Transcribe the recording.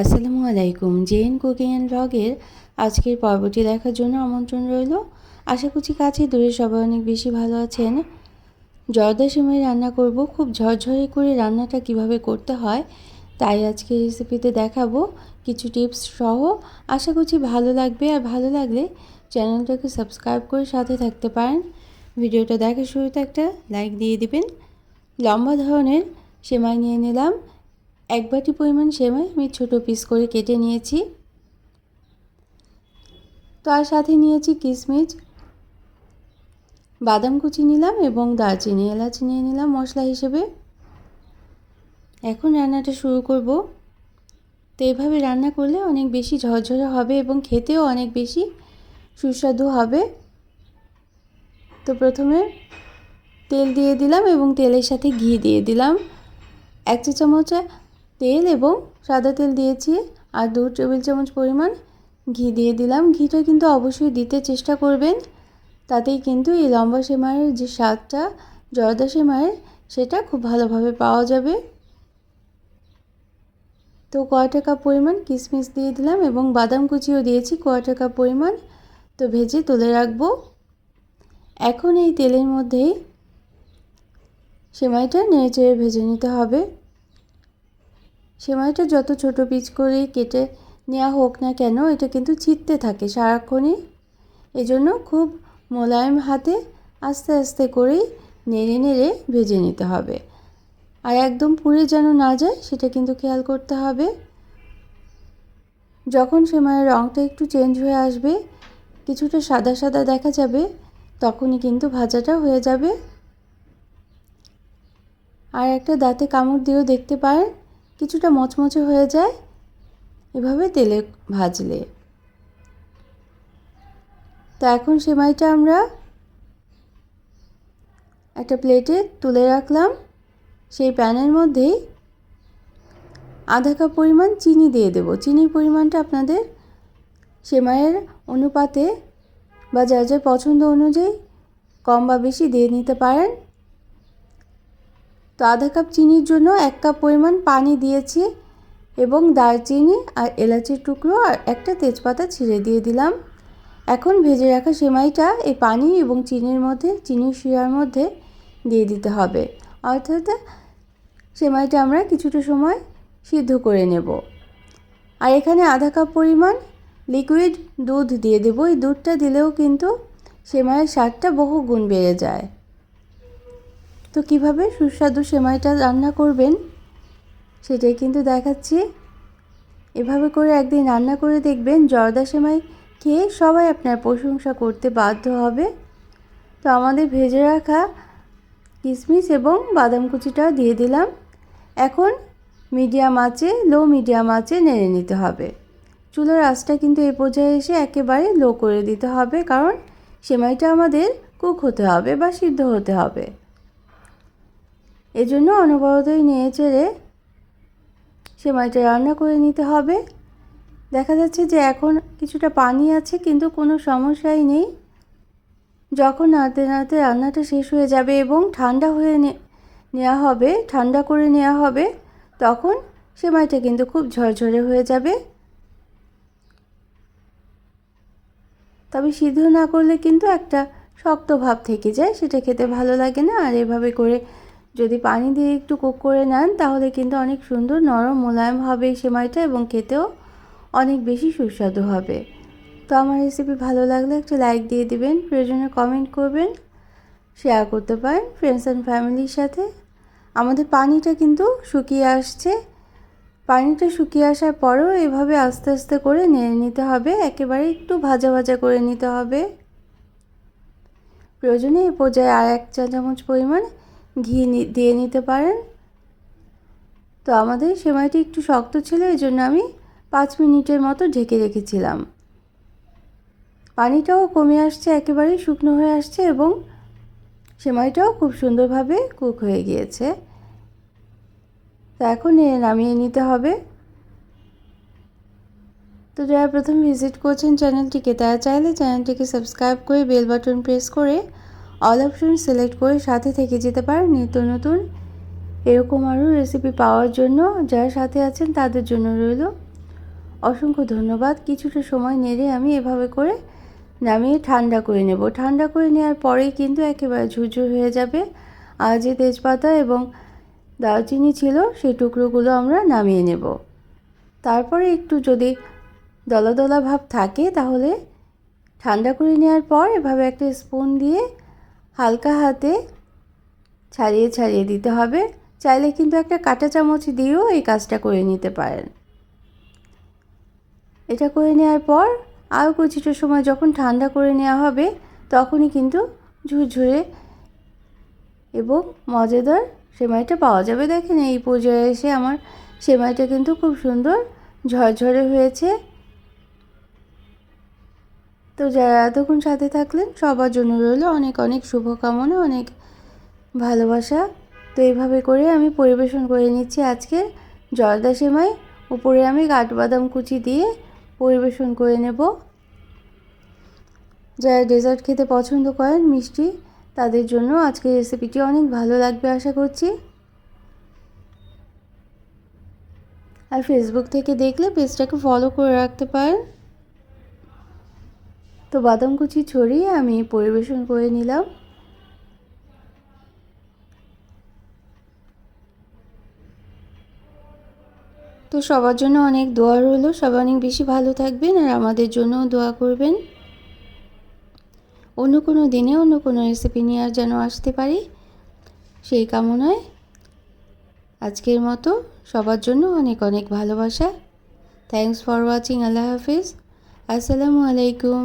আসসালামু আলাইকুম gen cooking and ব্লগের আজকের পর্বটি দেখার জন্য আমন্ত্রণ রইল। আশা করছি কাছে দূরে সবাই অনেক বেশি ভালো আছেন। জর্দা সিমাই রান্না করব, খুব ঝরঝরে করে রান্নাটা কীভাবে করতে হয় তাই আজকে রেসিপিতে দেখাবো। কিছু টিপস সহ আশা করছি ভালো লাগবে, আর ভালো লাগলে চ্যানেলটাকে সাবস্ক্রাইব করে সাথে থাকতে পারেন। ভিডিওটা দেখার শুরুতে একটা লাইক দিয়ে দিবেন। লম্বা ধরনের সেমাই নিয়ে নিলাম। এক বাটি পরিমাণ সেমাই আমি ছোটো পিস করে কেটে নিয়েছি। তার সাথে নিয়েছি কিশমিশ বাদাম কুচি নিলাম এবং দারচিনি, এলাচ নিয়ে নিলাম মশলা হিসেবে। এখন রান্নাটা শুরু করব। তো এভাবে রান্না করলে অনেক বেশি ঝরঝরে হবে এবং খেতেও অনেক বেশি সুস্বাদু হবে। তো প্রথমে তেল দিয়ে দিলাম এবং তেলের সাথে ঘি দিয়ে দিলাম। এক চা চামচ তেল এবং সাদা তেল দিয়েছি আর দু টেবিল চামচ পরিমাণ ঘি দিয়ে দিলাম। ঘিটা কিন্তু অবশ্যই দিতে চেষ্টা করবেন। তাতেই কিন্তু এই লম্বা সেমাইয়ের যে স্বাদটা, জর্দা সেমাইয়ের, সেটা খুব ভালোভাবে পাওয়া যাবে। তো কয়টা কাপ পরিমাণ কিশমিশ দিয়ে দিলাম এবং বাদাম কুচিও দিয়েছি কয়টা কাপ পরিমাণ। তো ভেজে তুলে রাখব। এখন এই তেলের মধ্যেই সেমাইটা নেড়ে ভেজে নিতে হবে। সেমাইটা যত ছোট পিচ করে কেটে নেওয়া হোক না কেন, এটা কিন্তু ছিটতে থাকে সারাক্ষণই। এজন্য খুব মোলায়েম হাতে আস্তে আস্তে করেই নেড়ে নেড়ে ভেজে নিতে হবে। আর একদম পুড়ে যেন না যায়, সেটা কিন্তু খেয়াল করতে হবে। যখন সেমাইয়ের রঙটা একটু চেঞ্জ হয়ে আসবে, কিছুটা সাদা সাদা দেখা যাবে, তখনই কিন্তু ভাজাটা হয়ে যাবে। আর একটা দাঁতে কামড় দিয়েও দেখতে পারেন কিছুটা মচমচে হয়ে যায়, এভাবে তেলে ভাজলে। তো এখন সেমাইটা আমরা একটা প্লেটে তুলে রাখলাম। সেই প্যানের মধ্যেই আধা কাপ পরিমাণ চিনি দিয়ে দেব। চিনির পরিমাণটা আপনাদের সেমাইয়ের অনুপাতে বা যার যার পছন্দ অনুযায়ী কম বা বেশি দিয়ে নিতে পারেন। তো আধা কাপ চিনির জন্য এক কাপ পরিমাণ পানি দিয়েছি এবং দারচিনি আর এলাচির টুকরো আর একটা তেজপাতা ছিঁড়ে দিয়ে দিলাম। এখন ভেজে রাখা সেমাইটা এই পানি এবং চিনির মধ্যে, চিনির শিরার মধ্যে দিয়ে দিতে হবে। অর্থাৎ সেমাইটা আমরা কিছুটা সময় সিদ্ধ করে নেব। আর এখানে আধা কাপ পরিমাণ লিকুইড দুধ দিয়ে দেবো। এই দুধটা দিলেও কিন্তু সেমাইয়ের স্বাদটা বহু গুণ বেড়ে যায়। তো কীভাবে সুস্বাদু সেমাইটা রান্না করবেন? সেটাই কিন্তু দেখাচ্ছি। এভাবে করে একদিন রান্না করে দেখবেন জর্দা সেমাই খেয়ে সবাই আপনার প্রশংসা করতে বাধ্য হবে। তো আমাদের ভেজে রাখা কিশমিশ এবং বাদাম কুচিটা দিয়ে দিলাম। এখন মিডিয়াম আঁচে, লো মিডিয়াম আঁচে নেড়ে নিতে হবে। চুলার আঁচটা কিন্তু এ পর্যায়ে এসে একেবারে লো করে দিতে হবে, কারণ সেমাইটা আমাদের কুক হতে হবে বা সিদ্ধ হতে হবে। এজন্য অনবরতই নিয়ে চেড়ে সেমাইটা রান্না করে নিতে হবে। দেখা যাচ্ছে যে এখন কিছুটা পানি আছে, কিন্তু কোনো সমস্যাই নেই। যখন নাড়তে নাড়তে রান্নাটা শেষ হয়ে যাবে এবং ঠান্ডা হয়ে নেওয়া হবে, ঠান্ডা করে নেওয়া হবে, তখন সেমাইটা কিন্তু খুব ঝরঝরে হয়ে যাবে। তবে সিদ্ধ না করলে কিন্তু একটা শক্ত ভাব থেকে যায়, সেটা খেতে ভালো লাগে না। আর এভাবে করে যদি পানি দিয়ে একটু কুক করে নেন, তাহলে কিন্তু অনেক সুন্দর নরম মোলায়েম হবে এই সেমাইটা এবং খেতেও অনেক বেশি সুস্বাদু হবে। তো আমার রেসিপি ভালো লাগলে একটা লাইক দিয়ে দিবেন, প্রয়োজনে কমেন্ট করবেন শেয়ার করতে পারেন ফ্রেন্ডস অ্যান্ড ফ্যামিলির সাথে। আমাদের পানিটা কিন্তু শুকিয়ে আসছে। পানিটা শুকিয়ে আসার পরেও এভাবে আস্তে আস্তে করে নেড়ে নিতে হবে, একেবারে একটু ভাজা ভাজা করে নিতে হবে। প্রয়োজনে এ পর্যায়ে আর এক চা চামচ পরিমাণ ঘি দিয়ে নিতে পারেন। তো আমাদের সেমাইটি একটু শক্ত ছিল এই জন্য আমি পাঁচ মিনিটের মতো ঢেকে রেখেছিলাম। পানিটাও কমে আসছে একেবারেই শুকনো হয়ে আসছে এবং সেমাইটাও খুব সুন্দরভাবে কুক হয়ে গিয়েছে। তো এখন নামিয়ে নিতে হবে। তো যারা প্রথম ভিজিট করছেন, চ্যানেলটিকে, তারা চাইলে চ্যানেলটিকে সাবস্ক্রাইব করে বেল বাটন প্রেস করে অল অপশন সিলেক্ট করে সাথে থেকে যেতে পারেন। নিত্য নতুন এরকম আরও রেসিপি পাওয়ার জন্য যারা সাথে আছেন তাদের জন্য রইল। অসংখ্য ধন্যবাদ। কিছুটা সময় নেড়ে আমি এভাবে করে নামিয়ে ঠান্ডা করে নেব। ঠান্ডা করে নেওয়ার পরেই কিন্তু একেবারে ঝুরঝুর হয়ে যাবে। আর যে তেজপাতা এবং দারচিনি ছিল সেই টুকরোগুলো আমরা নামিয়ে নেব। তারপরে একটু যদি দলা দলা ভাব থাকে তাহলে ঠান্ডা করে নেওয়ার পর এভাবে একটা স্পুন দিয়ে হালকা হাতে ছাড়িয়ে ছাড়িয়ে দিতে হবে। চাইলে কিন্তু একটা কাঁটা চামচ দিয়েও এই কাজটা করে নিতে পারেন। এটা করে নেওয়ার পর আরও কিছুটা সময় যখন ঠান্ডা করে নেওয়া হবে, তখনই কিন্তু ঝুরঝুরে এবং মজাদার সেমাইটা পাওয়া যাবে। দেখেন এই পর্যায়ে এসে আমার সেমাইটা কিন্তু খুব সুন্দর ঝরঝরে হয়েছে। তো যারা এতক্ষণ সাথে থাকলেন, সবার জন্য রইল অনেক অনেক শুভকামনা, অনেক ভালোবাসা। তো এইভাবে করে আমি পরিবেশন করে নিচ্ছি আজকে। জর্দা সেমাই, উপরে আমি কাঠবাদাম কুচি দিয়ে পরিবেশন করে নেব। যারা ডেজার্ট খেতে পছন্দ করেন মিষ্টি, তাদের জন্য আজকের রেসিপিটি অনেক ভালো লাগবে আশা করছি। আর ফেসবুক থেকে দেখলে পেজটাকে ফলো করে রাখতে পারেন। তো বাদাম কুচি ছড়িয়ে আমি পরিবেশন করে নিলাম। তো সবার জন্য অনেক দোয়া রইল। সবাই অনেক বেশি ভালো থাকবেন আর আমাদের জন্যও দোয়া করবেন। অন্য কোনো দিনে অন্য কোনো রেসিপি নিয়ে আর যেন আসতে পারি, সেই কামনায় আজকের মতো সবার জন্য অনেক অনেক ভালোবাসা। থ্যাংকস ফর ওয়াচিং আল্লাহ হাফিজ। আসসালামু আলাইকুম।